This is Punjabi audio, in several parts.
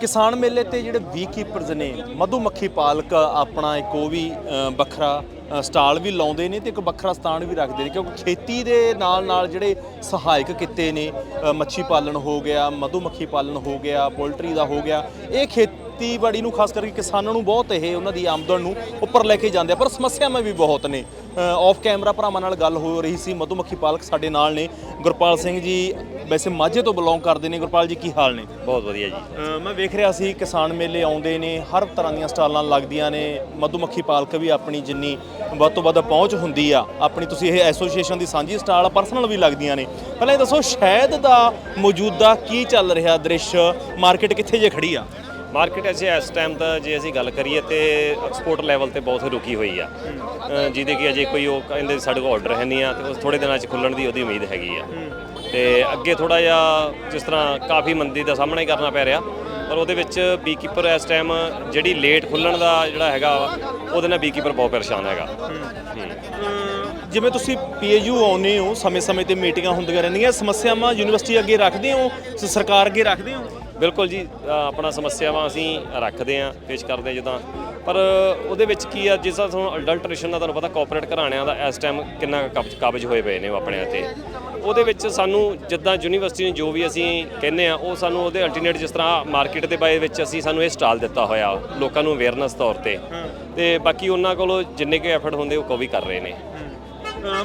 ਕਿਸਾਨ ਮੇਲੇ ਤੇ ਜਿਹੜੇ ਵੀ ਕੀਪਰਸ ਨੇ, ਮਧੂਮੱਖੀ ਪਾਲਕ ਆਪਣਾ ਇੱਕ ਉਹ ਵੀ ਵੱਖਰਾ ਸਟਾਲ ਵੀ ਲਾਉਂਦੇ ਨੇ ਤੇ ਇੱਕ ਵੱਖਰਾ ਸਥਾਨ ਵੀ ਰੱਖਦੇ ਨੇ ਕਿਉਂਕਿ ਖੇਤੀ ਦੇ ਨਾਲ ਨਾਲ ਜਿਹੜੇ ਸਹਾਇਕ ਕਿੱਤੇ ਨੇ ਮੱਛੀ ਪਾਲਣ ਹੋ ਗਿਆ, ਮਧੂਮੱਖੀ ਪਾਲਣ ਹੋ ਗਿਆ, ਪੋਲਟਰੀ ਦਾ ਹੋ ਗਿਆ, ਇਹ ਖੇਤੀਬਾੜੀ ਨੂੰ ਖਾਸ ਕਰਕੇ ਕਿਸਾਨਾਂ ਨੂੰ ਬਹੁਤ ਇਹ ਉਹਨਾਂ ਦੀ ਆਮਦਨ ਨੂੰ ਉੱਪਰ ਲੈ ਕੇ ਜਾਂਦੇ ਆ। ਪਰ ਸਮੱਸਿਆਵਾਂ ਵੀ ਬਹੁਤ ਨੇ। ਆਫ ਕੈਮਰਾ ਭਰਾਵਾਂ ਨਾਲ ਗੱਲ ਹੋ ਰਹੀ ਸੀ। ਮਧੂ ਮੱਖੀ ਪਾਲਕ ਸਾਡੇ ਨਾਲ ਨੇ। ਗੁਰਪਾਲ ਸਿੰਘ ਜੀ ਵੈਸੇ ਮਾਝੇ ਤੋਂ ਬਿਲੋਂਗ ਕਰਦੇ ਨੇ। ਗੁਰਪਾਲ ਜੀ ਕੀ ਹਾਲ ਨੇ? ਬਹੁਤ ਵਧੀਆ ਜੀ। ਮੈਂ ਵੇਖ ਰਿਹਾ ਸੀ ਕਿਸਾਨ ਮੇਲੇ ਆਉਂਦੇ ਨੇ। ਹਰ ਤਰ੍ਹਾਂ ਦੀਆਂ ਸਟਾਲਾਂ ਲੱਗਦੀਆਂ ਨੇ। ਮਧੂਮੱਖੀ ਪਾਲਕ ਵੀ ਆਪਣੀ ਜਿੰਨੀ ਵੱਧ ਤੋਂ ਵੱਧ ਪਹੁੰਚ ਹੁੰਦੀ ਆ। ਆਪਣੀ ਤੁਸੀਂ ਇਹ ਐਸੋਸੀਏਸ਼ਨ ਦੀ ਸਾਂਝੀ ਸਟਾਲ ਪਰਸਨਲ ਵੀ ਲੱਗਦੀਆਂ ਨੇ। ਪਹਿਲਾਂ ਇਹ ਦੱਸੋ ਸ਼ਹਿਦ ਦਾ ਮੌਜੂਦਾ ਕੀ ਚੱਲ ਰਿਹਾ? ਦ੍ਰਿਸ਼ ਮਾਰਕੀਟ ਕਿੱਥੇ ਜੇ ਖੜੀ ਆ? ਮਾਰਕੀਟ ਅਸੀਂ ਇਸ ਟਾਈਮ ਦਾ ਜੇ ਅਸੀਂ ਗੱਲ ਕਰੀਏ ਤੇ ਐਕਸਪੋਰਟ ਲੈਵਲ ਤੇ ਬਹੁਤ ਰੁਕੀ ਹੋਈ ਆ। ਜਿਹਦੇ ਕਿ ਅਜੇ ਕੋਈ ਉਹ ਕਹਿੰਦੇ ਸਾਡੇ ਕੋਲ ਆਰਡਰ ਹੈ ਨਹੀਂ ਆ ਤੇ ਉਸ ਥੋੜੇ ਦਿਨਾਂ 'ਚ ਖੁੱਲਣ ਦੀ ਉਹਦੀ ਉਮੀਦ ਹੈਗੀ ਆ। ਤੇ ਅੱਗੇ ਥੋੜਾ ਜਿਹਾ ਜਿਸ ਤਰ੍ਹਾਂ ਕਾਫੀ ਮੰਦੀ ਦਾ ਸਾਹਮਣਾ ਹੀ ਕਰਨਾ ਪੈ ਰਿਹਾ ਪਰ ਉਹਦੇ ਵਿੱਚ ਬੀਕੀਪਰ ਇਸ ਟਾਈਮ ਜਿਹੜੀ ਲੇਟ ਖੁੱਲਣ ਦਾ ਜਿਹੜਾ ਹੈਗਾ ਵਾ, ਉਹਦੇ ਨਾਲ ਬੀਕੀਪਰ ਬਹੁਤ ਪਰੇਸ਼ਾਨ ਹੈਗਾ। ਜਿਵੇਂ ਤੁਸੀਂ ਪੀਏਯੂ ਆਉਨੇ ਹੋ ਸਮੇਂ-ਸਮੇਂ ਤੇ ਮੀਟਿੰਗਾਂ ਹੁੰਦੀਆਂ ਰਹਿੰਦੀਆਂ ਸਮੱਸਿਆਵਾਂ ਯੂਨੀਵਰਸਿਟੀ ਅੱਗੇ ਰੱਖਦੇ ਹੋ ਸਰਕਾਰ ਅੱਗੇ ਰੱਖਦੇ ਹੋ? ਬਿਲਕੁਲ ਜੀ ਆਪਣਾ ਸਮੱਸਿਆਵਾਂ ਅਸੀਂ ਰੱਖਦੇ ਆਂ ਪੇਸ਼ ਕਰਦੇ ਹਾਂ ਜਿੱਦਾਂ। ਪਰ ਉਹਦੇ ਵਿੱਚ ਕੀ ਆ ਜਿਸ ਤਰ੍ਹਾਂ ਤੁਹਾਨੂੰ ਅਡਲਟ੍ਰੇਸ਼ਨ ਦਾ ਤੁਹਾਨੂੰ ਪਤਾ ਕਾਰਪੋਰੇਟ ਘਰਾਣਿਆਂ ਦਾ ਇਸ ਟਾਈਮ ਕਿੰਨਾ ਕਬਜ਼ ਕਾਬਜ ਹੋਏ ਪਏ ਨੇ ਉਹ ਆਪਣੇ ਤੇ ਉਹਦੇ ਵਿੱਚ ਸਾਨੂੰ ਜਿੱਦਾਂ ਯੂਨੀਵਰਸਿਟੀ ਨੇ ਜੋ ਵੀ ਅਸੀਂ ਕਹਿੰਦੇ ਆ ਉਹ ਸਾਨੂੰ ਉਹਦੇ ਅਲਟਰਨੇਟ ਜਿਸ ਤਰ੍ਹਾਂ ਮਾਰਕੀਟ ਦੇ ਬਾਰੇ ਵਿੱਚ ਅਸੀਂ ਸਾਨੂੰ ਇਹ ਸਟਾਲ ਦਿੱਤਾ ਹੋਇਆ ਲੋਕਾਂ ਨੂੰ ਅਵੇਅਰਨੈਸ ਤੌਰ ਤੇ। ਤੇ ਬਾਕੀ ਉਹਨਾਂ ਕੋਲੋਂ ਜਿੰਨੇ ਕੁ ਐਫਰਟ ਹੁੰਦੇ ਉਹ ਕੋ ਵੀ ਕਰ ਰਹੇ ਨੇ।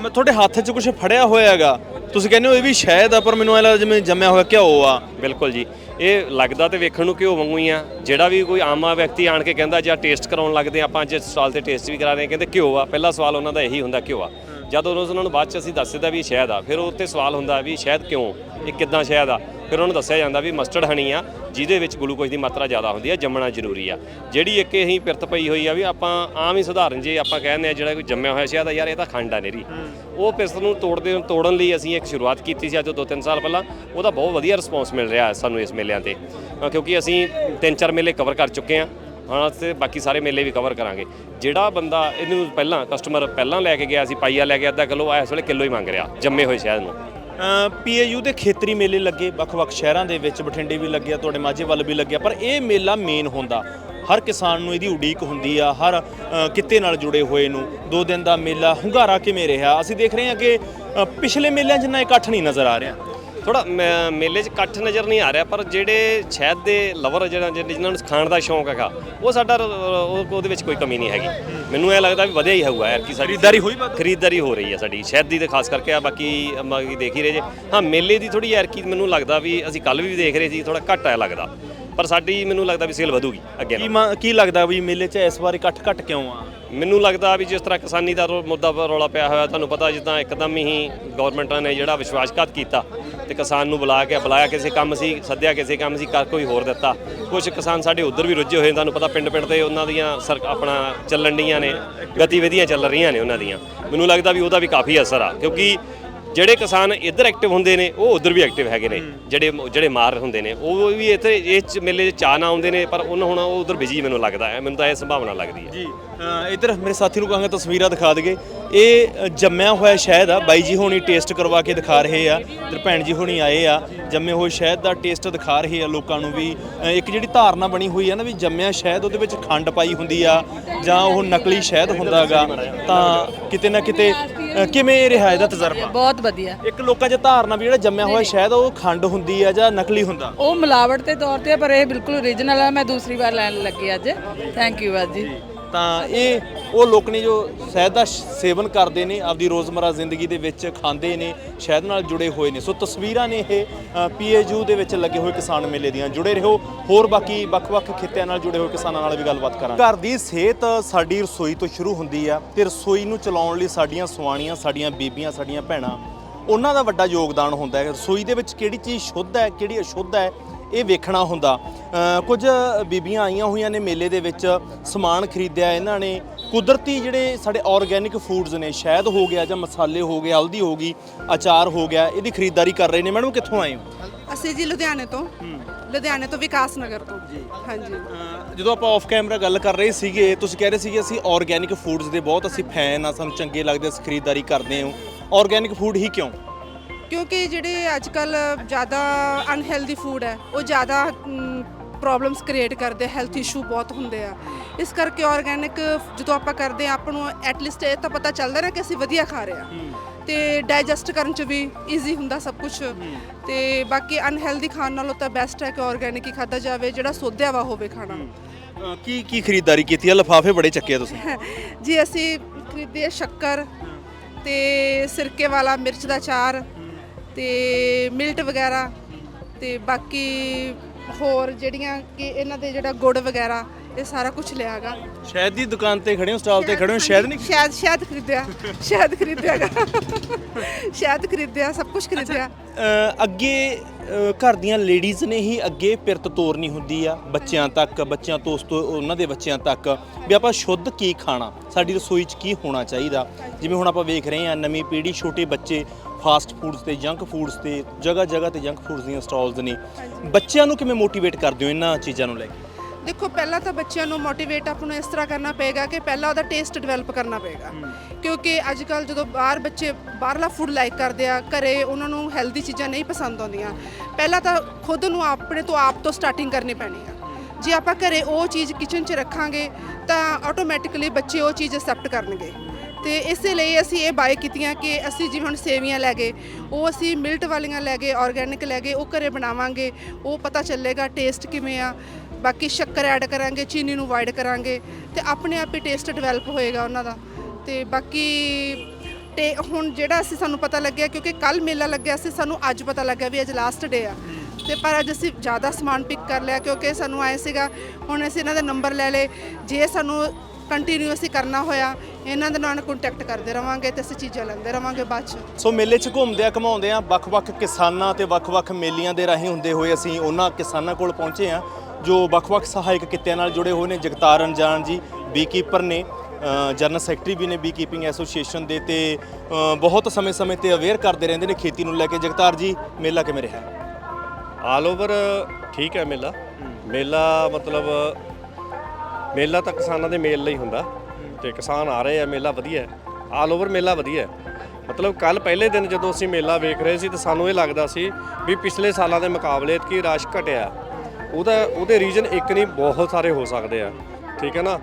ਮੈਂ ਤੁਹਾਡੇ ਹੱਥ 'ਚ ਕੁਝ ਫੜਿਆ ਹੋਇਆ ਹੈਗਾ। ਤੁਸੀਂ ਕਹਿੰਦੇ ਹੋ ਇਹ ਵੀ ਸ਼ਾਇਦ ਆ ਪਰ ਮੈਨੂੰ ਐ ਲੱਗਦਾ ਜਿਵੇਂ ਜੰਮਿਆ ਹੋਇਆ ਘਿਓ ਆ। ਬਿਲਕੁਲ ਜੀ। ਇਹ ਲੱਗਦਾ ਤੇ ਵੇਖਣ ਨੂੰ ਘਿਓ ਵਾਂਗੂ ਹੀ ਆ। ਜਿਹੜਾ ਵੀ ਕੋਈ ਆਮ ਆ ਵਿਅਕਤੀ ਆਣ ਕੇ ਕਹਿੰਦਾ ਜਾਂ ਟੇਸਟ ਕਰਾਉਣ ਲੱਗਦੇ ਆ, ਆਪਾਂ ਅੱਜ ਸਟਾਲ ਤੇ ਟੇਸਟ ਵੀ ਕਰਾ ਰਹੇ ਹਾਂ ਕਹਿੰਦੇ ਘਿਓ ਆ। ਪਹਿਲਾ ਸਵਾਲ ਉਹਨਾਂ ਦਾ ਇਹੀ ਹੁੰਦਾ ਘਿਓ ਆ। ਜਦ ਉਹਨਾਂ ਉਹਨਾਂ ਨੂੰ ਬਾਅਦ ਚ ਅਸੀਂ ਦੱਸਦਾ ਵੀ ਸ਼ਹਿਦ ਆ ਫਿਰ ਉਹ ਉੱਤੇ ਸਵਾਲ ਹੁੰਦਾ ਵੀ ਸ਼ਹਿਦ ਕਿਉਂ? ਇਹ ਕਿੱਦਾਂ ਸ਼ਹਿਦ ਆ? ਫਿਰ ਉਹਨੂੰ ਦੱਸਿਆ ਜਾਂਦਾ ਵੀ ਮਸਟਰਡ ਹਣੀ ਆ ਜਿਹਦੇ ਵਿੱਚ ਗਲੂਕੋਜ਼ ਦੀ ਮਾਤਰਾ ਜ਼ਿਆਦਾ ਹੁੰਦੀ ਆ ਜੰਮਣਾ ਜ਼ਰੂਰੀ ਆ। ਜਿਹੜੀ ਇੱਕ ਇਹੀ ਪਿਰਤ ਪਈ ਹੋਈ ਆ ਵੀ ਆਪਾਂ ਆਮ ਹੀ ਸਧਾਰਨ ਜੇ ਆਪਾਂ ਕਹਿੰਦੇ ਆ ਜਿਹੜਾ ਕੋਈ ਜੰਮਿਆ ਹੋਇਆ ਸ਼ਹਿਦ ਆ ਯਾਰ ਇਹ ਤਾਂ ਖੰਡ ਆ ਨੇਰੀ। ਉਹ ਪਿਰਤ ਨੂੰ ਤੋੜਦੇ ਤੋੜਨ ਲਈ ਅਸੀਂ ਇੱਕ ਸ਼ੁਰੂਆਤ ਕੀਤੀ ਸੀ ਅੱਜ ਤੋਂ 2-3 ਸਾਲ ਪਹਿਲਾਂ। ਉਹਦਾ ਬਹੁਤ ਵਧੀਆ ਰਿਸਪੌਂਸ ਮਿਲ ਰਿਹਾ ਸਾਨੂੰ ਇਸ ਮੇਲਿਆਂ ਤੇ। ਕਿਉਂਕਿ ਅਸੀਂ ਤਿੰਨ ਚਾਰ ਮੇਲੇ ਕਵਰ ਕਰ ਚੁੱਕੇ ਹਾਂ ਹਾਂ ਤੇ ਬਾਕੀ ਸਾਰੇ ਮੇਲੇ ਵੀ ਕਵਰ ਕਰਾਂਗੇ। ਜਿਹੜਾ ਬੰਦਾ ਇਹਨੂੰ ਪਹਿਲਾਂ ਕਸਟਮਰ ਪਹਿਲਾਂ ਲੈ ਕੇ ਗਿਆ ਸੀ ਪਾਈਆ ਲੈ ਕੇ ਅੱਧਾ ਕਿਲੋ ਇਸ ਵੇਲੇ ਕਿਲੋ ਹੀ ਮੰਗ ਰਿਹਾ ਜੰਮੇ ਹੋਏ ਸ਼ਹਿਦ ਨੂੰ। ਪੀਏਯੂ ਦੇ ਖੇਤਰੀ ਮੇਲੇ ਲੱਗੇ ਵੱਖ-ਵੱਖ ਸ਼ਹਿਰਾਂ ਦੇ ਵਿੱਚ ਬਠਿੰਡੇ ਵੀ ਲੱਗਿਆ ਤੁਹਾਡੇ ਮਾਝੇ ਵੱਲ ਵੀ ਲੱਗਿਆ ਪਰ ਇਹ ਮੇਲਾ ਮੇਨ ਹੁੰਦਾ। ਹਰ ਕਿਸਾਨ ਨੂੰ ਇਹਦੀ ਉਡੀਕ ਹੁੰਦੀ ਆ ਹਰ ਅ, ਕਿੱਤੇ ਨਾਲ ਜੁੜੇ ਹੋਏ ਨੂੰ। ਦੋ ਦਿਨ ਦਾ ਮੇਲਾ ਹੁੰਗਾਰਾ ਕਿਵੇਂ ਰਿਹਾ? ਅਸੀਂ ਦੇਖ ਰਹੇ ਹਾਂ ਕਿ ਪਿਛਲੇ ਮੇਲਿਆਂ ਜਿੰਨਾ ਇਕੱਠ ਨਹੀਂ ਨਜ਼ਰ ਆ ਰਿਹਾ। ਥੋੜਾ ਮੇਲੇ 'ਚ ਇਕੱਠ ਨਜ਼ਰ ਨਹੀਂ ਆ ਰਿਹਾ ਪਰ ਜਿਹੜੇ ਸ਼ਹਿਦ ਦੇ ਲਵਰ ਜਿਹੜਾ ਜਿਨ੍ਹਾਂ ਨੂੰ ਖਾਣ ਦਾ ਸ਼ੌਂਕ ਹੈਗਾ ਉਹ ਸਾਡਾ ਉਹਦੇ ਵਿੱਚ ਕੋਈ ਕਮੀ ਨਹੀਂ ਹੈਗੀ ਮੈਨੂੰ ਇਹ ਲੱਗਦਾ ਵੀ ਵਧਿਆ ਹੀ ਹੋਊਗਾ ਯਾਰ ਕਿ ਸਾਡੀ ਖਰੀਦਦਾਰੀ ਹੋਈ ਵੱਧ? ਖਰੀਦਦਾਰੀ ਹੋ ਰਹੀ ਹੈ ਸਾਡੀ ਸ਼ਹਿਦ ਦੀ ਤੇ ਖਾਸ ਕਰਕੇ ਆ ਬਾਕੀ ਬਾਕੀ ਦੇਖ ਹੀ ਰਹੇ ਜੇ ਹਾਂ ਮੇਲੇ ਦੀ ਥੋੜੀ ਯਾਰ ਕੀ ਮੈਨੂੰ ਲੱਗਦਾ ਵੀ ਅਸੀਂ ਕੱਲ ਵੀ ਦੇਖ ਰਹੇ ਸੀ ਥੋੜਾ ਘੱਟ ਆ ਲੱਗਦਾ ਪਰ ਸਾਡੀ ਮੈਨੂੰ ਲੱਗਦਾ ਵੀ ਸੇਲ ਵਧੂਗੀ ਅੱਗੇ ਕੀ ਨਾਲੋਂ। ਕੀ ਲੱਗਦਾ ਵੀ ਮੇਲੇ 'ਚ ਇਸ ਵਾਰ ਇਕੱਠ ਘੱਟ ਕਿਉਂ ਆ ਮੈਨੂੰ ਲੱਗਦਾ ਵੀ ਜਿਸ ਤਰ੍ਹਾਂ ਕਿਸਾਨੀ ਦਾ ਮੁੱਦਾ ਰੌਲਾ ਪਿਆ ਹੋਇਆ ਤੁਹਾਨੂੰ ਪਤਾ ਜਿੱਦਾਂ ਇੱਕਦਮ ਹੀ ਗਵਰਨਮੈਂਟਾਂ ਨੇ ਜਿਹੜਾ ਵਿਸ਼ਵਾਸਘਾਤ ਕੀਤਾ ਤੇ ਕਿਸਾਨ ਨੂੰ ਬੁਲਾ ਕੇ ਬੁਲਾਇਆ ਕਿਸੇ ਕੰਮ ਸੀ ਸੱਦਿਆ ਕਿਸੇ ਕੰਮ ਸੀ ਕਰ ਕੋਈ ਹੋਰ ਦਿੱਤਾ। ਕੁਝ ਕਿਸਾਨ ਸਾਡੇ ਉਧਰ ਵੀ ਰੁੱਝੇ ਹੋਏ ਤੁਹਾਨੂੰ ਪਤਾ ਪਿੰਡ ਪਿੰਡ ਤੇ ਉਹਨਾਂ ਦੀਆਂ ਸਰ ਆਪਣਾ ਚੱਲਣ ਡੀਆਂ ਨੇ ਗਤੀਵਿਧੀਆਂ ਚੱਲ ਰਹੀਆਂ ਨੇ ਉਹਨਾਂ ਦੀਆਂ। ਮੈਨੂੰ ਲੱਗਦਾ ਵੀ ਉਹਦਾ ਵੀ ਕਾਫੀ ਅਸਰ ਆ ਕਿਉਂਕਿ ਜਿਹੜੇ ਕਿਸਾਨ ਇੱਧਰ ਐਕਟਿਵ ਹੁੰਦੇ ਨੇ ਉਹ ਉਧਰ ਵੀ ਐਕਟਿਵ ਹੈਗੇ ਨੇ ਜਿਹੜੇ ਜਿਹੜੇ ਮਾਰ ਹੁੰਦੇ ਨੇ ਉਹ ਵੀ ਇੱਥੇ ਇਸ ਮੇਲੇ 'ਚ ਚਾਹ ਨਾ ਆਉਂਦੇ ਨੇ ਪਰ ਉਹਨਾਂ ਹੁਣ ਉਹ ਉਧਰ ਬਿਜ਼ੀ ਮੈਨੂੰ ਲੱਗਦਾ ਹੈ ਮੈਨੂੰ ਤਾਂ ਇਹ ਸੰਭਾਵਨਾ ਲੱਗਦੀ ਹੈ। ਜੀ ਇਧਰ ਮੇਰੇ ਸਾਥੀ ਨੂੰ ਕਹਾਂਗਾ ਤਸਵੀਰਾਂ ਦਿਖਾ ਦਈਏ। ਇਹ ਜੰਮਿਆ ਹੋਇਆ ਸ਼ਹਿਦ ਆ। ਬਾਈ ਜੀ ਹੋਣੀ ਟੇਸਟ ਕਰਵਾ ਕੇ ਦਿਖਾ ਰਹੇ ਆ ਤੇ ਭੈਣ ਜੀ ਹੋਣੀ ਆਏ ਆ। ਜੰਮੇ ਹੋਏ ਸ਼ਹਿਦ ਦਾ ਟੇਸਟ ਦਿਖਾ ਰਹੇ ਆ ਲੋਕਾਂ ਨੂੰ ਵੀ। ਇੱਕ ਜਿਹੜੀ ਧਾਰਨਾ ਬਣੀ ਹੋਈ ਆ ਨਾ ਵੀ ਜੰਮਿਆ ਸ਼ਹਿਦ ਉਹਦੇ ਵਿੱਚ ਖੰਡ ਪਾਈ ਹੁੰਦੀ ਆ ਜਾਂ ਉਹ ਨਕਲੀ ਸ਼ਹਿਦ ਹੁੰਦਾਗਾ ਤਾਂ ਕਿਤੇ ਨਾ ਕਿਤੇ ਕਿਵੇਂ ਰਿਹਾ ਇਹਦਾ ਤਜਰਬਾ? ਬਹੁਤ ਵਧੀਆ। ਇੱਕ ਲੋਕਾਂ 'ਚ ਧਾਰਨਾ ਵੀ ਜਿਹੜਾ ਜੰਮਿਆ ਹੋਇਆ ਸ਼ਹਿਦ ਉਹ ਖੰਡ ਹੁੰਦੀ ਆ ਜਾਂ ਨਕਲੀ ਹੁੰਦਾ? ਉਹ ਮਿਲਾਵਟ ਦੇ ਤੌਰ ਤੇ ਆ, ਪਰ ਇਹ ਬਿਲਕੁਲ ਓਰੀਜਨਲ ਆ। ਮੈਂ ਦੂਸਰੀ ਵਾਰ ਲੈਣ ਲੱਗੀ ਅੱਜ। ਥੈਂਕ ਯੂ ਬਾਜੀ। ਜੀ। ਤਾਂ ਇਹ ਉਹ ਲੋਕ ਨੇ ਜੋ ਸ਼ਹਿਦ ਦਾ ਸ਼- ਸੇਵਨ ਕਰਦੇ ਨੇ, ਆਪਦੀ ਰੋਜ਼ਮਰਾ ਜ਼ਿੰਦਗੀ ਦੇ ਵਿੱਚ ਖਾਂਦੇ ਨੇ ਸ਼ਹਿਦ ਨਾਲ ਜੁੜੇ ਹੋਏ ਨੇ। ਸੋ ਤਸਵੀਰਾਂ ਨੇ ਇਹ ਪੀਏਯੂ ਦੇ ਵਿੱਚ ਲੱਗੇ ਹੋਏ ਕਿਸਾਨ ਮੇਲੇ ਦੀਆਂ। ਜੁੜੇ ਰਹੋ। ਹੋਰ ਬਾਕੀ ਵੱਖ-ਵੱਖ ਖਿੱਤਿਆਂ ਨਾਲ ਜੁੜੇ ਹੋਏ ਕਿਸਾਨਾਂ ਨਾਲ ਵੀ ਗੱਲਬਾਤ ਕਰਾਂਗੇ। ਘਰ ਦੀ ਸਿਹਤ ਸਾਡੀ ਰਸੋਈ ਤੋਂ ਸ਼ੁਰੂ ਹੁੰਦੀ ਆ ਤੇ ਰਸੋਈ ਨੂੰ ਚਲਾਉਣ ਲਈ ਸਾਡੀਆਂ ਸੁਆਣੀਆਂ ਸਾਡੀਆਂ ਬੀਬੀਆਂ, ਸਾਡੀਆਂ ਭੈਣਾਂ, ਉਹਨਾਂ ਦਾ ਵੱਡਾ ਯੋਗਦਾਨ ਹੁੰਦਾ ਹੈ। ਰਸੋਈ ਦੇ ਵਿੱਚ ਕਿਹੜੀ ਚੀਜ਼ ਸ਼ੁੱਧ ਹੈ, ਕਿਹੜੀ ਅਸ਼ੁੱਧ ਹੈ ਇਹ ਵੇਖਣਾ ਹੁੰਦਾ। ਕੁਝ ਬੀਬੀਆਂ ਆਈਆਂ ਹੋਈਆਂ ਨੇ ਮੇਲੇ ਦੇ ਵਿੱਚ ਸਮਾਨ ਖਰੀਦਿਆ। ਇਹਨਾਂ ਨੇ ਕੁਦਰਤੀ ਜਿਹੜੇ ਸਾਡੇ ਆਰਗੈਨਿਕ ਫੂਡਸ ਨੇ ਸ਼ਹਿਦ ਹੋ ਗਿਆ ਜਾਂ ਮਸਾਲੇ ਹੋ ਗਏ ਹਲਦੀ ਹੋ ਗਈ ਅਚਾਰ ਹੋ ਗਿਆ ਇਹਦੀ ਖਰੀਦਦਾਰੀ ਕਰ ਰਹੇ ਨੇ। ਮੈਡਮ ਕਿੱਥੋਂ ਆਏ ਹੋ? ਅਸੀਂ ਜੀ ਲੁਧਿਆਣੇ ਤੋਂ। ਲੁਧਿਆਣੇ ਤੋਂ ਵਿਕਾਸ ਨਗਰ ਤੋਂ। ਹਾਂਜੀ। ਅ, ਜਦੋਂ ਆਪਾਂ ਆਫ ਕੈਮਰਾ ਗੱਲ ਕਰ ਰਹੇ ਸੀਗੇ ਤੁਸੀਂ ਕਹਿ ਰਹੇ ਸੀਗੇ ਅਸੀਂ ਆਰਗੈਨਿਕ ਫੂਡਸ ਦੇ ਬਹੁਤ ਅਸੀਂ ਫੈਨ ਆ ਸਾਨੂੰ ਚੰਗੇ ਲੱਗਦੇ ਅਸੀਂ ਖਰੀਦਦਾਰੀ ਕਰਦੇ ਹਾਂ। ਆਰਗੈਨਿਕ ਫੂਡ ਹੀ ਕਿਉਂ? ਕਿਉਂਕਿ ਜਿਹੜੇ ਅੱਜ ਕੱਲ ਜ਼ਿਆਦਾ ਅਨਹੈਲਦੀ ਫੂਡ ਹੈ ਉਹ ਜ਼ਿਆਦਾ ਪ੍ਰੋਬਲਮਸ ਕ੍ਰੀਏਟ ਕਰਦੇ ਹੈਲਥ ਇਸ਼ੂ ਬਹੁਤ ਹੁੰਦੇ ਆ। ਇਸ ਕਰਕੇ ਆਰਗੈਨਿਕ ਜਦੋਂ ਆਪਾਂ ਕਰਦੇ ਆ ਆਪਾਂ ਨੂੰ ਐਟਲੀਸਟ ਇਹ ਤਾਂ ਪਤਾ ਚੱਲਦਾ ਨਾ ਕਿ ਅਸੀਂ ਵਧੀਆ ਖਾ ਰਹੇ ਆ ਤੇ ਡਾਈਜੈਸਟ ਕਰਨ ਚ ਵੀ ਈਜ਼ੀ ਹੁੰਦਾ ਸਭ ਕੁਝ ਤੇ ਬਾਕੀ ਅਨਹੈਲਦੀ ਖਾਣ ਨਾਲੋਂ ਤਾਂ ਬੈਸਟ ਹੈ ਕਿ ਆਰਗੈਨਿਕ ਹੀ ਖਾਦਾ ਜਾਵੇ ਜਿਹੜਾ ਸੋਧਿਆ ਵਾ ਹੋਵੇ ਖਾਣਾ। ਕੀ ਕੀ ਖਰੀਦਦਾਰੀ ਕੀਤੀ ਆ? ਲਫਾਫੇ ਬੜੇ ਚੱਕੇ ਆ ਤੁਸੀਂ। ਜੀ ਅਸੀਂ ਖਰੀਦੇ ਸ਼ੱਕਰ ਤੇ ਸਿਰਕੇ ਵਾਲਾ ਮਿਰਚ ਦਾ ਚਾਰ ਤੇ ਮਿਲਟ ਵਗੈਰਾ ਤੇ ਬਾਕੀ ਹੋਰ ਜਿਹੜੀਆਂ ਕਿ ਇਹਨਾਂ ਦੇ ਜਿਹੜਾ ਗੁੜ ਵਗੈਰਾ ਇਹ ਸਾਰਾ ਕੁਝ ਲਿਆਗਾ। ਸ਼ਾਇਦ ਦੀ ਦੁਕਾਨ ਤੇ ਖੜੇ ਹੋ ਸਟਾਲ ਤੇ ਖੜੇ ਹੋ ਸ਼ਾਇਦ ਨਹੀਂ? ਸ਼ਾਇਦ ਸ਼ਾਇਦ ਖਰੀਦਿਆ ਸ਼ਾਇਦ ਖਰੀਦਿਆਗਾ। ਸ਼ਾਇਦ ਖਰੀਦਿਆ ਸਭ ਕੁਝ ਖਰੀਦਿਆ। ਅੱਗੇ ਘਰ ਦੀਆਂ ਲੇਡੀਜ਼ ਨੇ ਹੀ ਅੱਗੇ ਪਿਰਤ ਤੋਰਨੀ ਹੁੰਦੀ ਆ ਬੱਚਿਆਂ ਤੱਕ ਬੱਚਿਆਂ ਤੋਂ ਉਸ ਤੋਂ ਉਹਨਾਂ ਦੇ ਬੱਚਿਆਂ ਤੱਕ। ਵੀ ਆਪਾਂ ਸ਼ੁੱਧ ਕੀ ਖਾਣਾ? ਸਾਡੀ ਰਸੋਈ 'ਚ ਕੀ ਹੋਣਾ ਚਾਹੀਦਾ? ਜਿਵੇਂ ਹੁਣ ਆਪਾਂ ਵੇਖ ਰਹੇ ਹਾਂ ਨਵੀਂ ਪੀੜ੍ਹੀ ਛੋਟੇ ਬੱਚੇ ਫਾਸਟ ਫੂਡਸ ਤੇ ਜੰਕ ਫੂਡਸ ਤੇ ਜਗ੍ਹਾ ਜਗ੍ਹਾ ਤੇ ਜੰਕ ਫੂਡਸ ਦੀਆਂ ਸਟਾਲਸ ਨੇ। ਬੱਚਿਆਂ ਨੂੰ ਕਿਵੇਂ ਮੋਟੀਵੇਟ ਕਰਦੇ ਹੋ ਇਹਨਾਂ ਚੀਜ਼ਾਂ ਨੂੰ ਲੈ ਕੇ? ਦੇਖੋ ਪਹਿਲਾਂ ਤਾਂ ਬੱਚਿਆਂ ਨੂੰ ਮੋਟੀਵੇਟ ਆਪ ਨੂੰ ਇਸ ਤਰ੍ਹਾਂ ਕਰਨਾ ਪਏਗਾ ਕਿ ਪਹਿਲਾਂ ਉਹਦਾ ਟੇਸਟ ਡਿਵੈਲਪ ਕਰਨਾ ਪਏਗਾ। ਕਿਉਂਕਿ ਅੱਜ ਕੱਲ ਜਦੋਂ ਬਾਹਰ ਬੱਚੇ ਬਾਹਰਲਾ ਫੂਡ ਲਾਈਕ ਕਰਦੇ ਆ ਘਰੇ ਉਹਨਾਂ ਨੂੰ ਹੈਲਦੀ ਚੀਜ਼ਾਂ ਨਹੀਂ ਪਸੰਦ ਆਉਂਦੀਆਂ। ਪਹਿਲਾਂ ਤਾਂ ਖੁਦ ਨੂੰ ਆਪਣੇ ਤੋਂ ਆਪ ਤੋਂ ਸਟਾਰਟਿੰਗ ਕਰਨੀ ਪੈਣੀ ਆ। ਜੇ ਆਪਾਂ ਘਰੇ ਉਹ ਚੀਜ਼ ਕਿਚਨ 'ਚ ਰੱਖਾਂਗੇ ਤਾਂ ਆਟੋਮੈਟਿਕਲੀ ਬੱਚੇ ਉਹ ਚੀਜ਼ ਅਸੈਪਟ ਕਰਨਗੇ। ਤੇ ਇਸੇ ਲਈ ਅਸੀਂ ਇਹ ਬਾਏ ਕੀਤੀਆਂ ਕਿ ਅਸੀਂ ਜਿਵੇਂ ਹੁਣ ਸੇਵੀਆਂ ਲੈ ਗਏ, ਉਹ ਅਸੀਂ ਮਿਲਟ ਵਾਲੀਆਂ ਲੈ ਗਏ ਆਰਗੈਨਿਕ ਲੈ ਗਏ, ਉਹ ਘਰੇ ਬਣਾਵਾਂਗੇ, ਉਹ ਪਤਾ ਚੱਲੇਗਾ ਟੇਸਟ ਕਿਵੇਂ ਆ। ਬਾਕੀ ਸ਼ੱਕਰ ਐਡ ਕਰਾਂਗੇ, ਚੀਨੀ ਨੂੰ ਵਾਈਡ ਕਰਾਂਗੇ ਤੇ ਆਪਣੇ ਆਪ ਹੀ ਟੇਸਟ ਡਿਵੈਲਪ ਹੋਏਗਾ ਉਹਨਾਂ ਦਾ। ਤੇ ਬਾਕੀ ਤੇ ਹੁਣ ਜਿਹੜਾ ਅਸੀਂ ਸਾਨੂੰ ਪਤਾ ਲੱਗਿਆ, ਕਿਉਂਕਿ ਕੱਲ ਮੇਲਾ ਲੱਗਿਆ ਸੀ, ਸਾਨੂੰ ਅੱਜ ਪਤਾ ਲੱਗਿਆ ਵੀ ਅੱਜ ਲਾਸਟ ਡੇ ਆ। ਤੇ ਪਰ ਅੱਜ ਅਸੀਂ ਜ਼ਿਆਦਾ ਸਮਾਨ ਪਿਕ ਕਰ ਲਿਆ, ਕਿਉਂਕਿ ਸਾਨੂੰ ਆਏ ਸੀਗਾ, ਹੁਣ ਅਸੀਂ ਇਹਨਾਂ ਦਾ ਨੰਬਰ ਲੈ ਲਏ, ਜੇ ਸਾਨੂੰ ਕੰਟੀਨਿਊ ਅਸੀਂ ਕਰਨਾ ਹੋਇਆ ਇਹਨਾਂ ਦੇ ਨਾਲ ਕੰਟੈਕਟ ਕਰਦੇ ਰਵਾਂਗੇ ਤੇ ਅਸੀਂ ਚੀਜ਼ਾਂ ਲੈਂਦੇ ਰਵਾਂਗੇ ਬਾਅਦ ਚ। ਸੋ ਮੇਲੇ 'ਚ ਘੁੰਮਦੇ ਆ ਘਮਾਉਂਦੇ ਆ ਵੱਖ-ਵੱਖ ਕਿਸਾਨਾਂ ਤੇ ਵੱਖ-ਵੱਖ ਮੇਲਿਆਂ ਦੇ ਰਾਹੀਂ ਹੁੰਦੇ ਹੋਏ ਅਸੀਂ ਉਹਨਾਂ ਕਿਸਾਨਾਂ ਕੋਲ ਪਹੁੰਚੇ ਆ ਜੋ ਵੱਖ-ਵੱਖ ਸਹਾਇਕ ਕਿੱਤਿਆਂ ਨਾਲ ਜੁੜੇ ਹੋਏ ਨੇ। ਜਗਤਾਰ ਅਨਜਾਨ ਜੀ ਬੀਕੀਪਰ ਨੇ ਅ, ਜਨਰਲ ਸੈਕਟਰੀ ਵੀ ਨੇ ਬੀਕੀਪਿੰਗ ਐਸੋਸੀਏਸ਼ਨ ਦੇ ਤੇ ਬਹੁਤ ਸਮੇਂ-ਸਮੇਂ ਤੇ ਅਵੇਅਰ ਕਰਦੇ ਰਹਿੰਦੇ ਨੇ ਖੇਤੀ ਨੂੰ ਲੈ ਕੇ। ਜਗਤਾਰ ਜੀ ਮੇਲਾ ਕਿਵੇਂ ਰਿਹਾ? ਆਲ ਓਵਰ ਠੀਕ ਹੈ ਮੇਲਾ। ਮੇਲਾ ਮਤਲਬ ਮੇਲਾ ਤਾਂ ਕਿਸਾਨਾਂ ਦੇ ਮੇਲ ਲਈ ਹੁੰਦਾ। ਤੇ ਕਿਸਾਨ ਆ ਰਹੇ ਆ, ਮੇਲਾ ਵਧੀਆ ਹੈ। ਆਲ ਓਵਰ ਮੇਲਾ ਵਧੀਆ ਹੈ। ਮਤਲਬ ਕੱਲ ਪਹਿਲੇ ਦਿਨ ਜਦੋਂ ਅਸੀਂ ਮੇਲਾ ਵੇਖ ਰਹੇ ਸੀ ਤਾਂ ਸਾਨੂੰ ਇਹ ਲੱਗਦਾ ਸੀ ਵੀ ਪਿਛਲੇ ਸਾਲਾਂ ਦੇ ਮੁਕਾਬਲੇ ਕੀ ਰਸ਼ ਘਟਿਆ। ਉਹਦਾ, ਉਹਦੇ ਰੀਜ਼ਨ ਇੱਕ ਨਹੀਂ, ਬਹੁਤ ਸਾਰੇ ਹੋ ਸਕਦੇ ਆ। ਠੀਕ ਹੈ ਨਾ?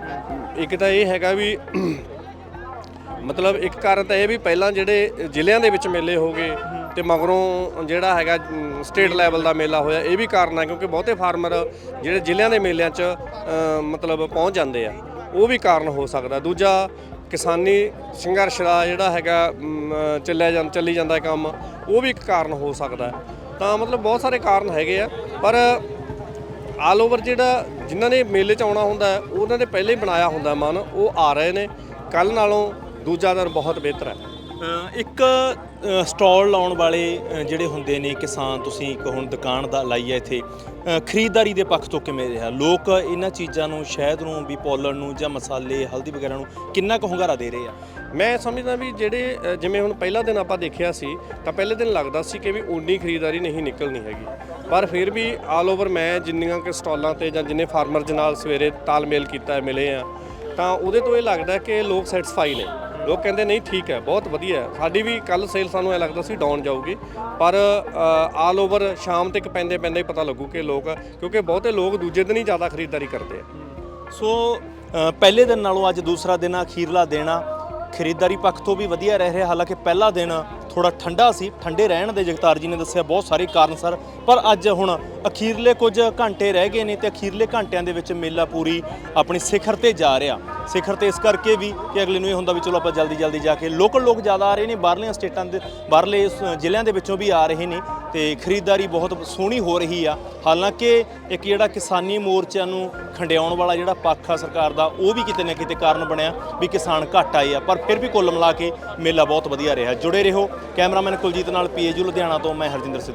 ਇੱਕ ਤਾਂ ਇਹ ਹੈਗਾ ਵੀ ਮਤਲਬ ਇੱਕ ਕਾਰਨ ਤਾਂ ਇਹ ਵੀ ਪਹਿਲਾਂ ਜਿਹੜੇ ਜ਼ਿਲ੍ਹਿਆਂ ਦੇ ਵਿੱਚ ਮੇਲੇ ਹੋ ਗਏ ਤੇ ਮਗਰੋਂ ਜਿਹੜਾ ਹੈਗਾ ਸਟੇਟ ਲੈਵਲ ਦਾ ਮੇਲਾ ਹੋਇਆ, ਇਹ ਵੀ ਕਾਰਨ ਹੈ ਕਿਉਂਕਿ ਬਹੁਤੇ ਫਾਰਮਰ ਜਿਹੜੇ ਜ਼ਿਲ੍ਹਿਆਂ ਦੇ ਮੇਲਿਆਂ 'ਚ ਮਤਲਬ ਪਹੁੰਚ ਜਾਂਦੇ ਆ। ਉਹ ਵੀ ਕਾਰਨ ਹੋ ਸਕਦਾ। ਦੂਜਾ, ਕਿਸਾਨੀ ਸੰਘਰਸ਼ ਦਾ ਜਿਹੜਾ ਹੈਗਾ ਚੱਲਿਆ ਜਾਂ, ਚੱਲੀ ਜਾਂਦਾ ਕੰਮ, ਉਹ ਵੀ ਇੱਕ ਕਾਰਨ ਹੋ ਸਕਦਾ ਤਾਂ ਮਤਲਬ ਬਹੁਤ ਸਾਰੇ ਕਾਰਨ ਹੈਗੇ ਆ, ਪਰ ਆਲ ਓਵਰ ਜਿਹੜਾ ਜਿਨ੍ਹਾਂ ਨੇ ਮੇਲੇ 'ਚ ਆਉਣਾ ਹੁੰਦਾ ਉਹਨਾਂ ਨੇ ਪਹਿਲੇ ਹੀ ਬਣਾਇਆ ਹੁੰਦਾ ਮਨ, ਉਹ ਆ ਰਹੇ ਨੇ। ਕੱਲ ਨਾਲੋਂ ਦੂਜਾ ਦਿਨ ਬਹੁਤ ਬਿਹਤਰ ਹੈ। ਇੱਕ ਅ, ਸਟਾਲ ਲਾਉਣ ਵਾਲੇ ਜਿਹੜੇ ਹੁੰਦੇ ਨੇ ਕਿਸਾਨ ਤੁਸੀਂ ਇੱਕ ਹੁਣ ਦੁਕਾਨ ਦਾ ਲਾਈ ਹੈ ਇੱਥੇ ਖਰੀਦਦਾਰੀ ਦੇ ਪੱਖ ਤੋਂ ਕਿਵੇਂ ਰਿਹਾ? ਲੋਕ ਇਹਨਾਂ ਚੀਜ਼ਾਂ ਨੂੰ ਸ਼ਹਿਦ ਨੂੰ ਵੀ ਪੋਲਣ ਨੂੰ ਜਾਂ ਮਸਾਲੇ ਹਲਦੀ ਵਗੈਰਾ ਨੂੰ ਕਿੰਨਾ ਕੁ ਹੁੰਗਾਰਾ ਦੇ ਰਹੇ ਆ? ਮੈਂ ਸਮਝਦਾ ਵੀ ਜਿਹੜੇ ਅ, ਜਿਵੇਂ ਹੁਣ ਪਹਿਲਾ ਦਿਨ ਆਪਾਂ ਦੇਖਿਆ ਸੀ ਤਾਂ ਪਹਿਲੇ ਦਿਨ ਲੱਗਦਾ ਸੀ ਕਿ ਵੀ ਉਨੀ ਖਰੀਦਦਾਰੀ ਨਹੀਂ ਨਿਕਲਣੀ ਹੈਗੀ। ਪਰ ਫਿਰ ਵੀ ਆਲ ਓਵਰ ਮੈਂ ਜਿੰਨੀਆਂ ਕਿ ਸਟਾਲਾਂ ਤੇ ਜਾਂ ਜਿੰਨੇ ਫਾਰਮਰਜ਼ ਨਾਲ ਸਵੇਰੇ ਤਾਲਮੇਲ ਕੀਤਾ ਹੈ, ਮਿਲੇ ਆ ਤਾਂ ਉਹਦੇ ਤੋਂ ਇਹ ਲੱਗਦਾ ਕਿ ਲੋਕ ਸੈਟੀਸਫਾਈ ਨੇ। ਲੋਕ ਕਹਿੰਦੇ ਨਹੀਂ ਠੀਕ ਹੈ ਬਹੁਤ ਵਧੀਆ ਹੈ। ਸਾਡੀ ਵੀ ਕੱਲ ਸੇਲ ਸਾਨੂੰ ਇਹ ਲੱਗਦਾ ਸੀ ਡਾਊਨ ਜਾਊਗੀ। ਪਰ ਆਲ ਓਵਰ ਸ਼ਾਮ ਤੱਕ ਪੈਂਦੇ ਪੈਂਦੇ ਹੀ ਪਤਾ ਲੱਗੂ ਕਿ ਲੋਕ ਕਿਉਂਕਿ ਬਹੁਤੇ ਲੋਕ ਦੂਜੇ ਦਿਨ ਹੀ ਜ਼ਿਆਦਾ ਖਰੀਦਦਾਰੀ ਕਰਦੇ ਆ। ਸੋ ਅ, ਪਹਿਲੇ ਦਿਨ ਨਾਲੋਂ ਅੱਜ ਦੂਸਰਾ ਦਿਨ ਆ, ਅਖੀਰਲਾ ਦਿਨ ਆ। ਖਰੀਦਦਾਰੀ ਪੱਖ ਤੋਂ ਵੀ ਵਧੀਆ ਰਹਿ ਰਿਹਾ ਹਾਲਾਂਕਿ ਪਹਿਲਾ ਦਿਨ ਥੋੜਾ ਠੰਡਾ ਸੀ, ਠੰਡੇ ਰਹਿਣ ਦੇ ਜਗਤਾਰ ਜੀ ਨੇ ਦੱਸਿਆ ਬਹੁਤ ਸਾਰੇ ਕਾਰਨ ਸਰ, ਪਰ ਅੱਜ ਹੁਣ ਅਖੀਰਲੇ ਕੁਝ ਘੰਟੇ ਰਹਿ ਗਏ ਨੇ ਤੇ ਅਖੀਰਲੇ ਘੰਟਿਆਂ ਦੇ ਵਿੱਚ ਮੇਲਾ ਪੂਰੀ ਆਪਣੀ ਸਿਖਰ ਤੇ ਜਾ ਰਿਹਾ। ਸਿਖਰ ਤੇ ਇਸ ਕਰਕੇ ਵੀ ਕਿ ਅਗਲੇ ਨੂੰ ਇਹ ਹੁੰਦਾ ਵੀ ਚਲੋ ਆਪਾਂ ਜਲਦੀ ਜਲਦੀ ਜਾ ਕੇ ਲੋਕਲ ਲੋਕ ਜ਼ਿਆਦਾ ਆ ਰਹੇ ਨੇ, ਬਾਹਰਲੀਆਂ ਸਟੇਟਾਂ ਦੇ ਬਾਹਰਲੇ ਸ- ਜ਼ਿਲ੍ਹਿਆਂ ਦੇ ਵਿੱਚੋਂ ਵੀ ਆ ਰਹੇ ਨੇ ਤੇ ਖਰੀਦਦਾਰੀ ਬਹੁਤ ਸੋਹਣੀ ਹੋ ਰਹੀ ਆ। ਹਾਲਾਂਕਿ ਇੱਕ ਜਿਹੜਾ ਕਿਸਾਨੀ ਮੋਰਚਿਆਂ ਨੂੰ ਖੰਡਿਆਉਣ ਵਾਲਾ ਜਿਹੜਾ ਪੱਖ ਆ ਸਰਕਾਰ ਦਾ, ਉਹ ਵੀ ਕਿਤੇ ਨਾ ਕਿਤੇ ਕਾਰਨ ਬਣਿਆ ਵੀ ਕਿਸਾਨ ਘੱਟ ਆਏ ਆ, ਪਰ ਫਿਰ ਵੀ ਕੁੱਲ ਮਿਲਾ ਕੇ ਮੇਲਾ ਬਹੁਤ ਵਧੀਆ ਰਿਹਾ। ਜੁੜੇ ਰਹੋ ਕੈਮਰਾਮੈਨ ਕੁਲਜੀਤ ਨਾਲ ਪੀਏਜੂ ਲੁਧਿਆਣਾ ਤੋਂ ਮੈਂ ਹਰਜਿੰਦਰ ਸਿੰਘ।